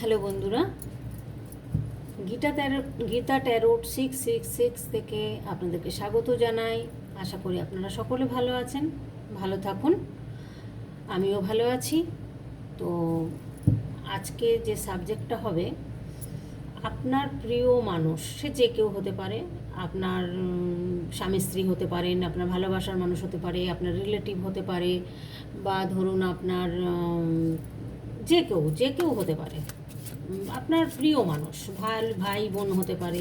Hello বন্ধুরা, Geeta tarot Geeta tarot six six six থেকে আপনাদেরকে স্বাগত জানাই। আশা করি আপনারা সকলে ভালো আছেন, ভালো থাকুন। আমিও ভালো আছি। তো আজকে যে সাবজেক্টটা হবে, আপনার প্রিয় মানুষ, সে যে কেউ হতে পারে, আপনার স্বামী স্ত্রী হতে পারেন, আপনার ভালোবাসার মানুষ হতে পারে, আপনার রিলেটিভ হতে পারে, বা ধরুন আপনার যে কেউ যে কেউ হতে পারে। আপনার প্রিয় মানুষ, ভাই ভাই, বোন হতে পারে।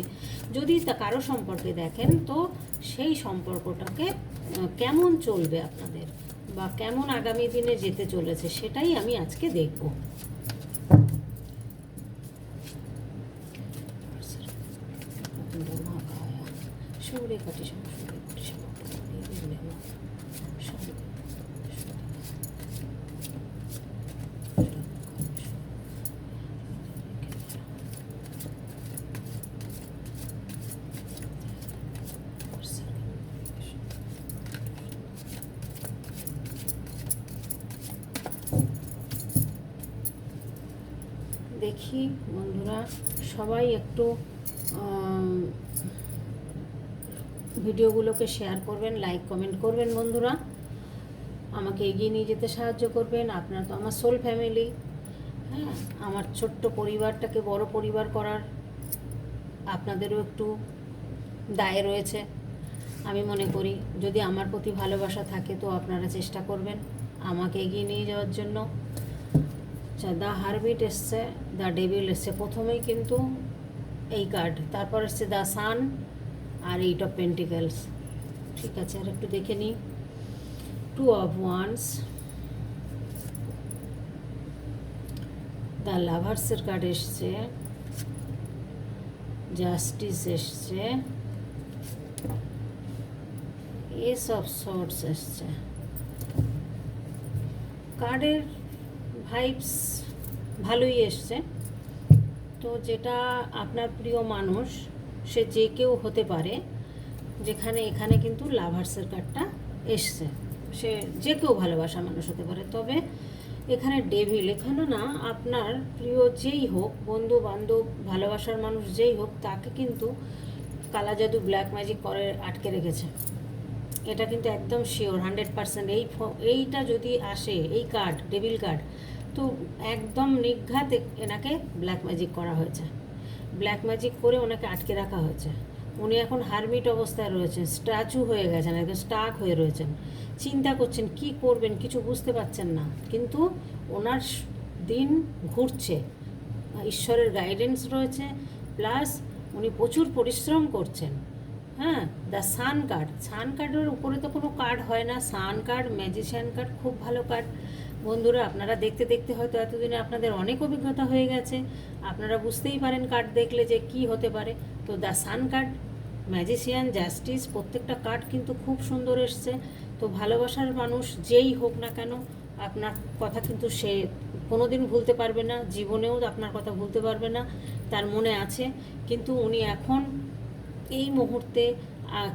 যদি তা কারও সম্পর্কে দেখেন, তো সেই সম্পর্কটাকে কেমন চলবে আপনাদের? বা কেমন আগামী দিনে যেতে চলেছে, সেটাই আমি আজকে দেখব। সৌরে কাটি দেখি, বন্ধুরা, সবাই একটু ভিডিওগুলোকে শেয়ার করবেন লাইক কমেন্ট করবেন, বন্ধুরা। আমাকে এগিয়ে নিয়ে যেতে সাহায্য করবেন। আপনারা তো আমার সোল ফ্যামিলি হ্যাঁ? আমার ছোট্ট পরিবারটাকে বড় পরিবার করার আপনাদেরও একটু দায় রয়েছে। আমি মনে করি, যদি আমার প্রতি ভালোবাসা থাকে, তো আপনারা চেষ্টা করবেন আমাকে এগিয়ে নিয়ে যাওয়ার জন্য। দ্য হারবিট এসছে দ্য ডেভিল এসছে প্রথমেই কিন্তু এই কার্ড, তারপর এসছে দ্য সান আর এইট অফ পেন্টিকেলস। ঠিক আছে, আর একটু দেখে নিই। Two of wands. দ্য লাভার্সের কার্ড এসছে। জাস্টিস এসছে। এস অফ শর্টস এসছে। কার্ডের ভাইবস ভালোই এসছে। তো যেটা আপনার প্রিয় মানুষ, সে যে কেউ হতে পারে, যেখানে এখানে কিন্তু লাভার্সের কার্ডটা এসছে। সে যে কেউ ভালোবাসা মানুষ হতে পারে। তবে এখানে ডেভিল এখানে না, আপনার প্রিয় যেই হোক বন্ধু বান্ধব ভালোবাসার মানুষ যেই হোক, তাকে কিন্তু কালা জাদু ব্ল্যাক ম্যাজিক করে আটকে রেখেছে। এটা কিন্তু একদম শিওর হান্ড্রেড পার্সেন্ট এই এইটা যদি আসে, এই কার্ড ডেভিল কার্ড তো একদম নিঘাত এনাকে ব্ল্যাক ম্যাজিক করা হয়েছে। ব্ল্যাক ম্যাজিক করে ওনাকে আটকে রাখা হয়েছে। উনি এখন হারমিট অবস্থায় রয়েছেন স্ট্যাচু হয়ে গেছেন, একদম স্টাক হয়ে রয়েছেন। চিন্তা করছেন, কি করবেন, কিছু বুঝতে পারছেন না। কিন্তু ওনার দিন ঘুরছে। ঈশ্বরের গাইডেন্স রয়েছে প্লাস উনি প্রচুর পরিশ্রম করছেন। হ্যাঁ দ্য সান কার্ড সান কার্ডের উপরে তো কোনো কার্ড হয় না। সান কার্ড ম্যাজিশিয়ান কার্ড খুব ভালো কার্ড বন্ধুরা, আপনারা দেখতে দেখতে হয়তো এতদিনে আপনাদের অনেক অভিজ্ঞতা হয়ে গেছে। আপনারা বুঝতেই পারেন কার্ড দেখলে যে কি হতে পারে। তো the sun card magician justice প্রত্যেকটা কার্ড কিন্তু খুব সুন্দর এসছে। তো ভালোবাসার মানুষ যেই হোক না কেন, আপনার কথা কিন্তু সে কোনোদিন ভুলতে পারবে না, জীবনেও আপনার কথা ভুলতে পারবে না, তার মনে আছে। কিন্তু উনি এখন এই মুহূর্তে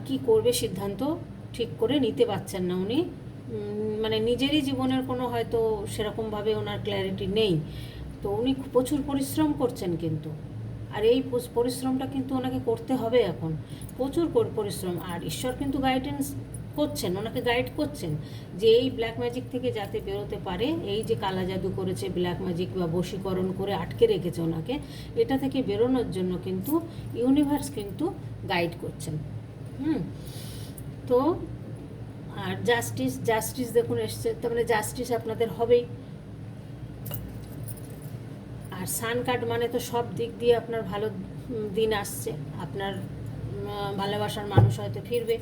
কি করবে সিদ্ধান্ত ঠিক করে নিতে পারছেন না উনি। মানে নিজেরই জীবনের কোনো হয়তো সেরকমভাবে ওনার ক্ল্যারিটি নেই। তো উনি প্রচুর পরিশ্রম করছেন কিন্তু। আর এই পরিশ্রমটা কিন্তু ওনাকে করতে হবে এখন। প্রচুর পরিশ্রম। আর ঈশ্বর কিন্তু গাইডেন্স করছেন, ওনাকে গাইড করছেন যে এই ব্ল্যাক ম্যাজিক থেকে যাতে বেরোতে পারে, এই যে কালা জাদু করেছে ব্ল্যাক ম্যাজিক বা বশীকরণ করে আটকে রেখেছে ওনাকে, এটা থেকে বেরোনোর জন্য কিন্তু ইউনিভার্স কিন্তু গাইড করছেন। হুম। তো আর জাস্টিস জাস্টিস দেখুন এসছে, তার মানে জাস্টিস আপনাদের হবেই। আর সান কার্ড মানে তো সব দিক দিয়ে আপনার ভালো দিন আসছে। আপনার ভালোবাসার মানুষ হয়তো ফিরবে।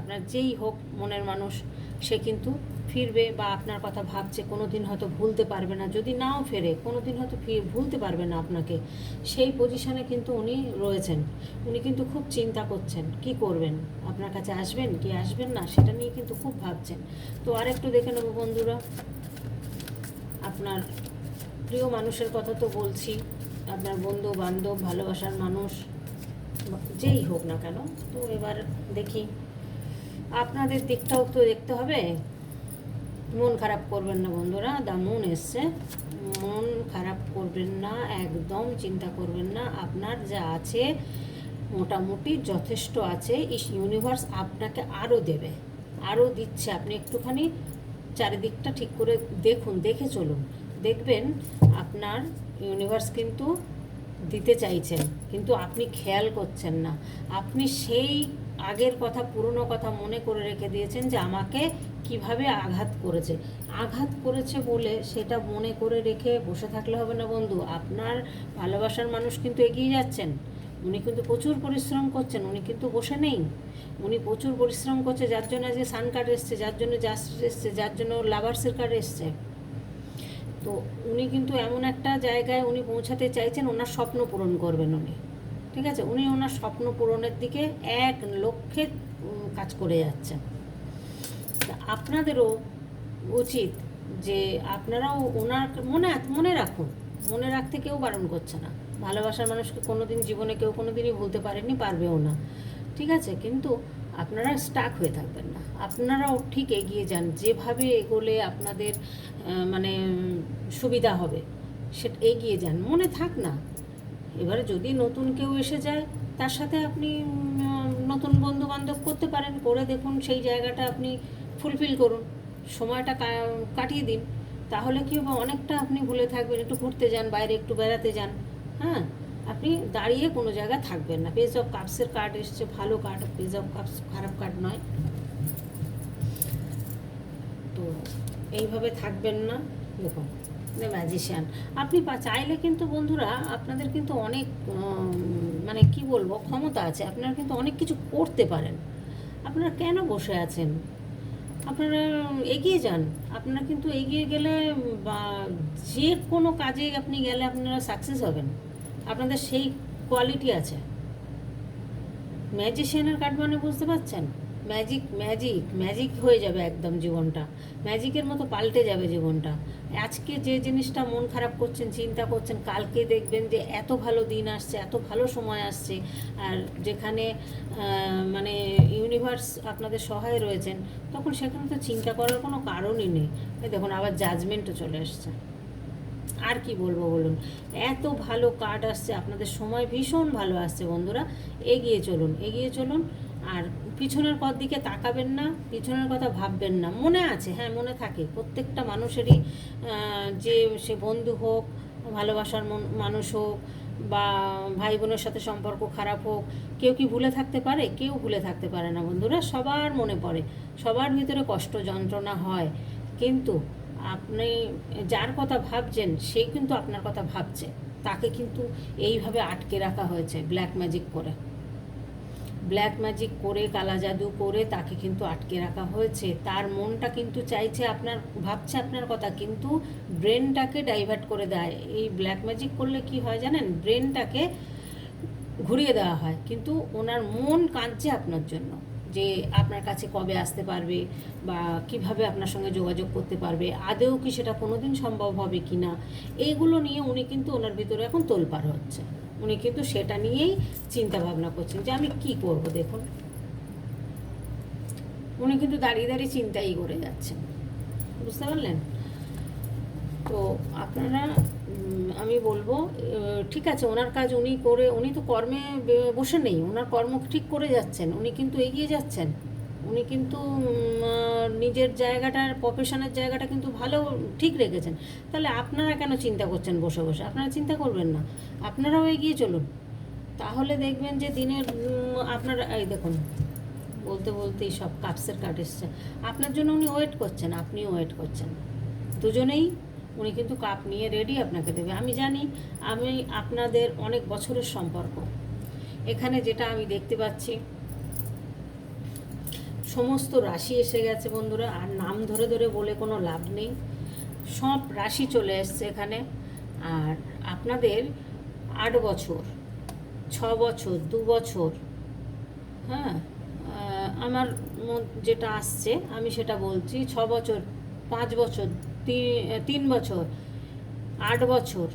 আপনার যেই হোক মনের মানুষ, সে কিন্তু ফিরবে বা আপনার কথা ভাবছে কোনো দিন হয়তো ভুলতে পারবে না। যদি নাও ফেরে কোনো দিন হয়তো ভুলতে পারবে না আপনাকে। সেই পজিশনে কিন্তু উনি রয়েছেন। উনি কিন্তু খুব চিন্তা করছেন, কি করবেন? আপনার কাছে আসবেন কি আসবেন না, সেটা নিয়ে কিন্তু খুব ভাবছেন। তো আরেকটু দেখে নেব বন্ধুরা। আপনার প্রিয় মানুষের কথা তো বলছি, আপনার বন্ধু বান্ধব ভালোবাসার মানুষ, যেই হোক না কেন। তো এবার দেখি, আপনাদের দিকটাও তো দেখতে হবে। মন খারাপ করবেন না বন্ধুরা, দা মুন এসছে। মন খারাপ করবেন না, একদম চিন্তা করবেন না। আপনার যা আছে মোটামুটি যথেষ্ট আছে। ইস ইউনিভার্স আপনাকে আরও দেবে আরও দিচ্ছে। আপনি একটুখানি চারিদিকটা ঠিক করে দেখুন, দেখে চলুন। দেখবেন আপনার ইউনিভার্স কিন্তু দিতে চাইছেন, কিন্তু আপনি খেয়াল করছেন না। আপনি সেই আগের কথা, পুরনো কথা মনে করে রেখে দিয়েছেন যে আমাকে কীভাবে আঘাত করেছে। আঘাত করেছে বলে সেটা মনে করে রেখে বসে থাকলে হবে না বন্ধু। আপনার ভালোবাসার মানুষ কিন্তু এগিয়ে যাচ্ছেন। উনি কিন্তু প্রচুর পরিশ্রম করছেন, উনি কিন্তু বসে নেই। উনি প্রচুর পরিশ্রম করছে, যার জন্য আজকে সান কার্ড এসছে, যার জন্য জাস্টিস এসছে, যার জন্য লাভার্সের কার্ড এসছে। তো উনি কিন্তু এমন একটা জায়গায় উনি পৌঁছাতে চাইছেন, ওনার স্বপ্ন পূরণ করবেন উনি। ঠিক আছে? উনি ওনার স্বপ্ন পূরণের দিকে এক লক্ষ্যে কাজ করে যাচ্ছেন। আপনাদেরও উচিত যে আপনারাও ওনার মনে মনে রাখুন। মনে রাখতে কেউ বারণ করছে না। ভালোবাসার মানুষকে কোনো দিন জীবনে কেউ কোনো দিনই ভুলতে পারেনি পারবেও না। ঠিক আছে? কিন্তু আপনারা স্টাক হয়ে থাকবেন না। আপনারাও ঠিক এগিয়ে যান। যেভাবে এগোলে আপনাদের মানে সুবিধা হবে সেটা এগিয়ে যান। মনে থাক না। এবারে যদি নতুন কেউ এসে যায়, তার সাথে আপনি নতুন বন্ধু বান্ধব করতে পারেন, করে দেখুন সেই জায়গাটা আপনি ফুলফিল করুন। সময়টা কাটিয়ে দিন। তাহলে কি হবে? অনেকটা আপনি ভুলে থাকবেন, একটু ঘুরতে যান, বাইরে একটু বেড়াতে যান। হ্যাঁ? আপনি দাঁড়িয়ে কোনো জায়গায় থাকবেন না। পেজ অফ কাপসের কার্ড এসছে, ভালো কার্ড পেজ অফ কাপস খারাপ কার্ড নয়। তো, এইভাবে থাকবেন না। দেখুন ম্যাজিশিয়ান আপনি চাইলে কিন্তু বন্ধুরা আপনাদের কিন্তু অনেক মানে কি বলব, ক্ষমতা আছে। আপনারা কিন্তু অনেক কিছু করতে পারেন। আপনারা কেন বসে আছেন? আপনারা এগিয়ে যান। আপনারা কিন্তু এগিয়ে গেলে বা যে কোনো কাজে আপনি গেলে আপনারা সাকসেস হবেন। আপনাদের সেই কোয়ালিটি আছে। ম্যাজিশিয়ানের কার্ড মানে বুঝতে পারছেন? ম্যাজিক ম্যাজিক ম্যাজিক হয়ে যাবে একদম জীবনটা। ম্যাজিকের মতো পাল্টে যাবে জীবনটা। আজকে যে জিনিসটা মন খারাপ করছেন, চিন্তা করছেন, কালকে দেখবেন যে এত ভালো দিন আসছে, এত ভালো সময় আসছে। আর যেখানে মানে ইউনিভার্স আপনাদের সহায় রয়েছেন, তখন সেখানে তো চিন্তা করার কোনো কারণই নেই। দেখুন, আবার জাজমেন্টও চলে আসছে। আর কি বলব বলুন? এত ভালো কার্ড আসছে, আপনাদের সময় ভীষণ ভালো আসছে বন্ধুরা। এগিয়ে চলুন এগিয়ে চলুন। আর পিছনের পর দিকে তাকাবেন না, পিছনের কথা ভাববেন না। মনে আছে হ্যাঁ মনে থাকে। প্রত্যেকটা মানুষেরই যে সে বন্ধু হোক, ভালোবাসার মন- মানুষ হোক, বা ভাই বোনের সাথে সম্পর্ক খারাপ হোক, কেউ কি ভুলে থাকতে পারে? কেউ ভুলে থাকতে পারে না, বন্ধুরা। সবার মনে পড়ে। সবার ভিতরে কষ্ট যন্ত্রণা হয়। কিন্তু আপনি যার কথা ভাবছেন, সে কিন্তু আপনার কথা ভাবছে। তাকে কিন্তু এইভাবে আটকে রাখা হয়েছে ব্ল্যাক ম্যাজিক করে। ব্ল্যাক ম্যাজিক করে, কালা জাদু করে তাকে কিন্তু আটকে রাখা হয়েছে। তার মনটা কিন্তু চাইছে আপনার, ভাবছে আপনার কথা, কিন্তু ব্রেনটাকে ডাইভার্ট করে দেয়। এই ব্ল্যাক ম্যাজিক করলে কি হয় জানেন? ব্রেনটাকে ঘুরিয়ে দেওয়া হয়। কিন্তু ওনার মন কাঁদছে আপনার জন্য যে আপনার কাছে কবে আসতে পারবে বা কীভাবে আপনার সঙ্গে যোগাযোগ করতে পারবে আদেও কি সেটা কোনোদিন সম্ভব হবে কি না এইগুলো নিয়ে উনি কিন্তু ওনার ভিতরে এখন তোলপাড় হচ্ছে। উনি কিন্তু সেটা নিয়েই চিন্তা ভাবনা করছেন যে আমি কি করব দেখুন। উনি কিন্তু দাঁড়িয়ে দাঁড়িয়ে চিন্তাই করে যাচ্ছেন। বুঝতে পারলেন? তো আপনারা আমি বলব ঠিক আছে, ওনার কাজ উনি করে, উনি তো কর্মে বসে নেই, ওনার কর্ম ঠিক করে যাচ্ছেন, উনি কিন্তু এগিয়ে যাচ্ছেন। উনি কিন্তু নিজের জায়গাটার প্রফেশনের জায়গাটা কিন্তু ভালো ঠিক রেখেছেন। তাহলে আপনারা কেন চিন্তা করছেন বসে বসে? আপনারা চিন্তা করবেন না। আপনারাও এগিয়ে চলুন। তাহলে দেখবেন যে দিনের আপনারা, এই দেখুন, বলতে বলতেই সব কাপসের কাট এসছে। আপনার জন্য উনি ওয়েট করছেন, আপনিও ওয়েট করছেন। দুজনেই উনি কিন্তু কাপ নিয়ে রেডি আপনাকে দেবে। আমি জানি, আমি আপনাদের অনেক বছরের সম্পর্ক। এখানে যেটা আমি দেখতে পাচ্ছি সমস্ত রাশি এসে গেছে বন্ধুরা, আর নাম ধরে ধরে বলে কোনো লাভ নেই। সব রাশি চলে এসছে এখানে। আর আপনাদের আট বছর, ছ বছর, দু বছর হ্যাঁ আমার যেটা আসছে, আমি সেটা বলছি, ছ বছর, পাঁচ বছর তিন বছর, আট বছর,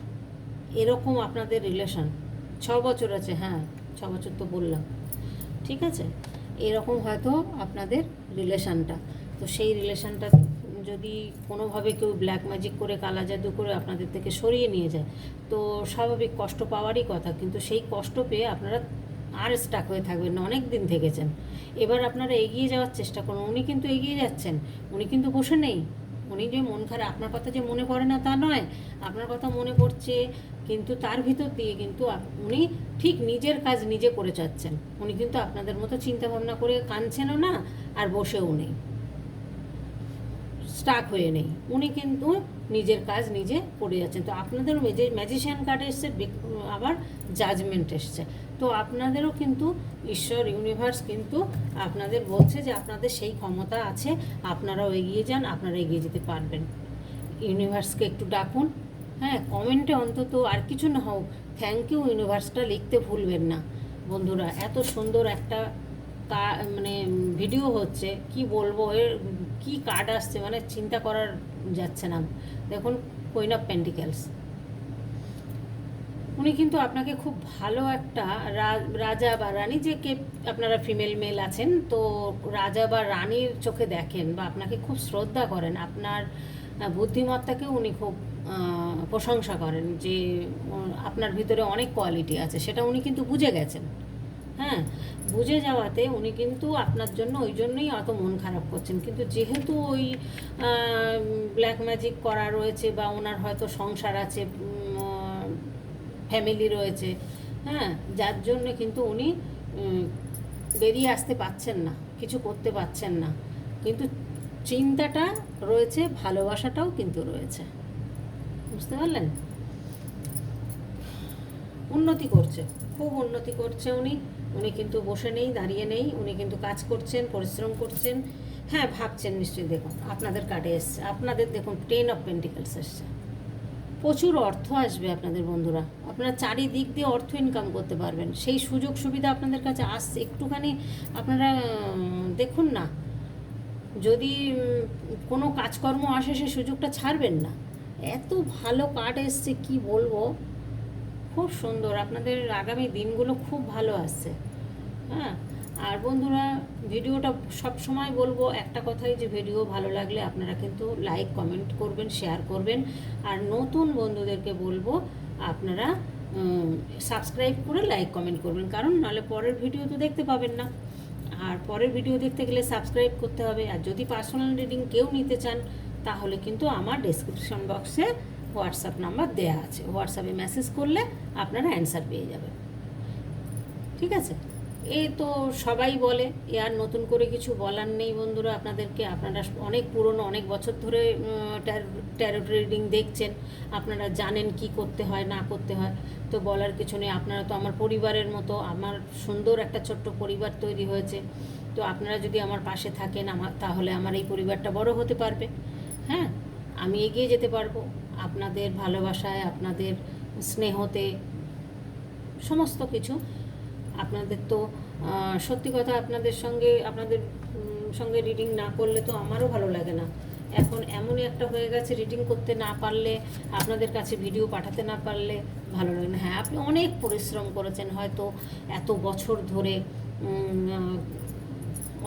এরকম আপনাদের রিলেশন ছ বছর আছে হ্যাঁ ছ বছর তো বললাম। ঠিক আছে? এরকম হয়তো আপনাদের রিলেশানটা তো সেই রিলেশানটা যদি কোনোভাবে কেউ ব্ল্যাক ম্যাজিক করে, কালা জাদু করে আপনাদের থেকে সরিয়ে নিয়ে যায়, তো স্বাভাবিক কষ্ট পাওয়ারই কথা। কিন্তু সেই কষ্ট পেয়ে আপনারা আর স্টাক হয়ে থাকবেন না, অনেক দিন থেকেছেন। এবার আপনারা এগিয়ে যাওয়ার চেষ্টা করুন। উনি কিন্তু এগিয়ে যাচ্ছেন। উনি কিন্তু বসে নেই। উনি যে মন খারাপ, আপনার কথা যে মনে পড়ে না তা নয়, আপনার কথা মনে পড়ছে, কিন্তু তার ভিতর দিয়ে কিন্তু উনি ঠিক নিজের কাজ নিজে করে যাচ্ছেন। উনি কিন্তু আপনাদের মতো চিন্তা ভাবনা করে কাঁদছেনও না আর বসেও নেই। স্টাক হয়ে নেই। উনি কিন্তু নিজের কাজ নিজে করে যাচ্ছেন। তো আপনাদেরও ম্যাজিশিয়ান কার্ড এসছে আবার জাজমেন্ট এসছে। তো আপনাদেরও কিন্তু ঈশ্বর ইউনিভার্স কিন্তু আপনাদের বলছে যে আপনাদের সেই ক্ষমতা আছে, আপনারাও এগিয়ে যান, আপনারা এগিয়ে যেতে পারবেন। ইউনিভার্সকে একটু ডাকুন হ্যাঁ কমেন্টে অন্তত আর কিছু না হোক থ্যাংক ইউ ইউনিভার্সটা লিখতে ভুলবেন না। বন্ধুরা, এত সুন্দর একটা কা- মানে ভিডিও হচ্ছে, কি বলব, এর কি কার্ড আসছে মানে চিন্তা করার যাচ্ছে না। দেখুন কুইন অফ পেন্টিক্যালস উনি কিন্তু আপনাকে খুব ভালো একটা রাজা বা রানী যে কে আপনারা ফিমেল মেল আছেন তো রাজা বা রানীর চোখে দেখেন বা আপনাকে খুব শ্রদ্ধা করেন আপনার আহ, বুদ্ধিমত্তাকেও উনি খুব প্রশংসা করেন যে আপনার ভিতরে অনেক কোয়ালিটি আছে সেটা উনি কিন্তু বুঝে গেছেন। হ্যাঁ বুঝে যাওয়াতে উনি কিন্তু আপনার জন্য ওই জন্যই অত মন খারাপ করছেন। কিন্তু যেহেতু ওই ব্ল্যাক ম্যাজিক করা রয়েছে বা ওনার হয়তো সংসার আছে ফ্যামিলি রয়েছে হ্যাঁ? যার জন্য কিন্তু উনি বেরিয়ে আসতে পাচ্ছেন না, কিছু করতে পাচ্ছেন না। কিন্তু চিন্তাটা রয়েছে, ভালোবাসাটাও কিন্তু রয়েছে। বুঝতে পারলেন? উন্নতি করছে, খুব উন্নতি করছে উনি। উনি কিন্তু বসে নেই, দাঁড়িয়ে নেই, উনি কিন্তু কাজ করছেন, পরিশ্রম করছেন। হ্যাঁ ভাবছেন নিশ্চয়ই, দেখুন, আপনাদের কাটে এসছে। আপনাদের দেখুন টেন অফ পেন্টিকেলস এসছে। প্রচুর অর্থ আসবে আপনাদের বন্ধুরা। আপনারা চারিদিক দিয়ে অর্থ ইনকাম করতে পারবেন। সেই সুযোগ সুবিধা আপনাদের কাছে আসছে, একটুখানি আপনারা দেখুন না। যদি কোনো কাজকর্ম আসে সেই সুযোগটা ছাড়বেন না। এত ভালো কার্ড এসছে, কি বলব? খুব সুন্দর। আপনাদের আগামী দিনগুলো খুব ভালো আসছে। হ্যাঁ? আর বন্ধুরা, ভিডিওটা সব সময় বলব, একটা কথাই যে ভিডিও ভালো লাগলে আপনারা কিন্তু লাইক কমেন্ট করবেন শেয়ার করবেন। আর নতুন বন্ধুদেরকে বলব, আপনারা সাবস্ক্রাইব করে লাইক কমেন্ট করবেন। কারণ নাহলে পরের ভিডিও তো দেখতে পাবেন না। আর পরের ভিডিও দেখতে গেলে সাবস্ক্রাইব করতে হবে। আর যদি পার্সোনাল রিডিং কেউ নিতে চান, তাহলে কিন্তু আমার ডেসক্রিপশন বক্সে হোয়াটসঅ্যাপ নাম্বার দেওয়া আছে। হোয়াটসঅ্যাপে মেসেজ করলে আপনারা অ্যান্সার পেয়ে যাবেন। ঠিক আছে? এই তো সবাই বলে, এ আর নতুন করে কিছু বলার নেই বন্ধুরা আপনাদেরকে। আপনারা অনেক পুরনো, অনেক বছর ধরে ট্যারো রিডিং দেখছেন। আপনারা জানেন কি করতে হয়, না করতে হয়। তো বলার কিছু নেই। আপনারা তো আমার পরিবারের মতো, আমার সুন্দর একটা ছোট্ট পরিবার তৈরি হয়েছে। তো আপনারা যদি আমার পাশে থাকেন, আমার, তাহলে আমার এই পরিবারটা বড় হতে পারবে। হ্যাঁ আমি এগিয়ে যেতে পারব। আপনাদের ভালোবাসায়, আপনাদের স্নেহতে, সমস্ত কিছু। আপনাদের তো সত্যি কথা আপনাদের সঙ্গে আপনাদের সঙ্গে রিডিং না করলে তো আমারও ভালো লাগে না। এখন এমনই একটা হয়ে গেছে রিডিং করতে না পারলে, আপনাদের কাছে ভিডিও পাঠাতে না পারলে ভালো লাগে না। হ্যাঁ আপনি অনেক পরিশ্রম করেছেন হয়তো এত বছর ধরে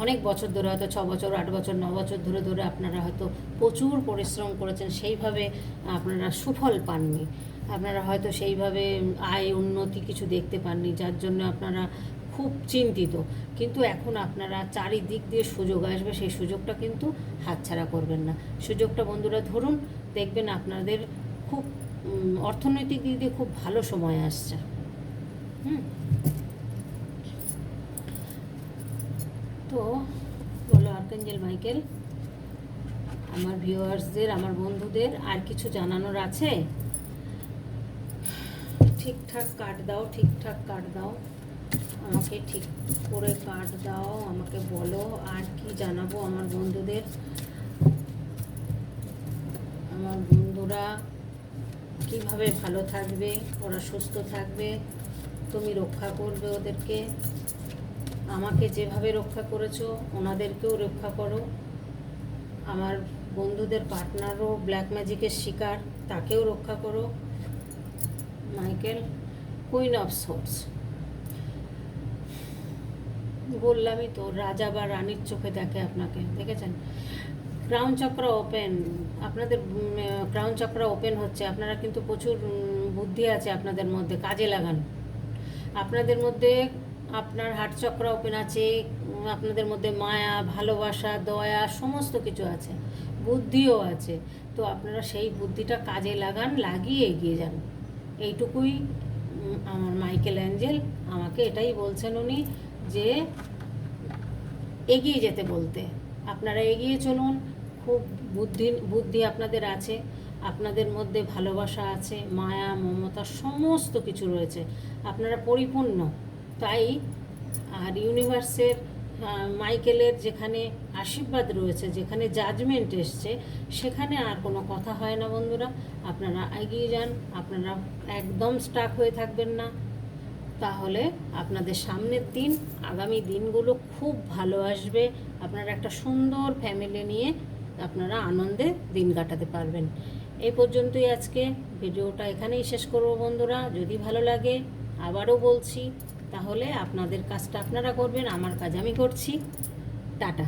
অনেক বছর ধরে হয়তো ছ বছর, আট বছর, ন বছর ধরে ধরে আপনারা হয়তো প্রচুর পরিশ্রম করেছেন, সেইভাবে আপনারা সুফল পাননি। আপনারা হয়তো সেইভাবে আয় উন্নতি কিছু দেখতে পাননি, যার জন্য আপনারা খুব চিন্তিত। কিন্তু এখন আপনারা চারিদিক দিয়ে সুযোগ আসবে, সেই সুযোগটা কিন্তু হাতছাড়া করবেন না। সুযোগটা বন্ধুরা ধরুন, দেখবেন আপনাদের খুব অর্থনৈতিক দিক দিয়ে খুব ভালো সময় আসছে। হুম। তো বলো আর্কেঞ্জেল মাইকেল, আমার ভিউয়ার্সদের, আমার বন্ধুদের, আর কিছু জানানোর আছে? ঠিকঠাক কাট দাও, ঠিকঠাক কাট দাও। আমাকে ঠিক করে কাট দাও, আমাকে বলো আর কি জানাব আমার বন্ধুদের। আমার বন্ধুরা কীভাবে ভালো থাকবে, ওরা সুস্থ থাকবে, তুমি রক্ষা করবে ওদেরকে। আমাকে যেভাবে রক্ষা করেছ, ওনাদেরকেও রক্ষা করো। আমার বন্ধুদের পার্টনারও ব্ল্যাক ম্যাজিকের শিকার, তাকেও রক্ষা করো। মাইকেল কুইন অফ সোর্স বললামই তো, রাজা বা রানীর চোখে দেখে আপনাকে, দেখেছেন? ক্রাউন চক্র ওপেন আপনাদের ক্রাউন চক্র ওপেন হচ্ছে, আপনারা কিন্তু প্রচুর বুদ্ধি আছে আপনাদের মধ্যে, কাজে লাগান। আপনাদের মধ্যে, আপনার হার্ট চক্র ওপেন আছে আপনাদের মধ্যে মায়া, ভালোবাসা, দয়া, সমস্ত কিছু আছে, বুদ্ধিও আছে। তো আপনারা সেই বুদ্ধিটা কাজে লাগান, লাগিয়ে এগিয়ে যান। এইটুকুই আমার মাইকেল অ্যাঞ্জেল। আমাকে এটাই বলছেন উনি যে এগিয়ে যেতে বলতে। আপনারা এগিয়ে চলুন, খুব বুদ্ধি বুদ্ধি আপনাদের আছে, আপনাদের মধ্যে ভালোবাসা আছে, মায়া, মমতা সমস্ত কিছু রয়েছে। আপনারা পরিপূর্ণ। তাই আর ইউনিভার্সের মাইকেলের যেখানে আশীর্বাদ রয়েছে, যেখানে জাজমেন্ট এসছে, সেখানে আর কোনো কথা হয় না বন্ধুরা। আপনারা এগিয়ে যান, আপনারা একদম স্টাক হয়ে থাকবেন না। তাহলে আপনাদের সামনের দিন, আগামী দিনগুলো খুব ভালো আসবে। আপনারা একটা সুন্দর ফ্যামিলি নিয়ে আপনারা আনন্দে দিন কাটাতে পারবেন। এই পর্যন্তই আজকে। ভিডিওটা এখানেই শেষ করব বন্ধুরা। যদি ভালো লাগে, আবারও বলছি তাহলে আপনাদের কাজটা আপনারা করবেন আমার কাজ আমি করছি। টাটা।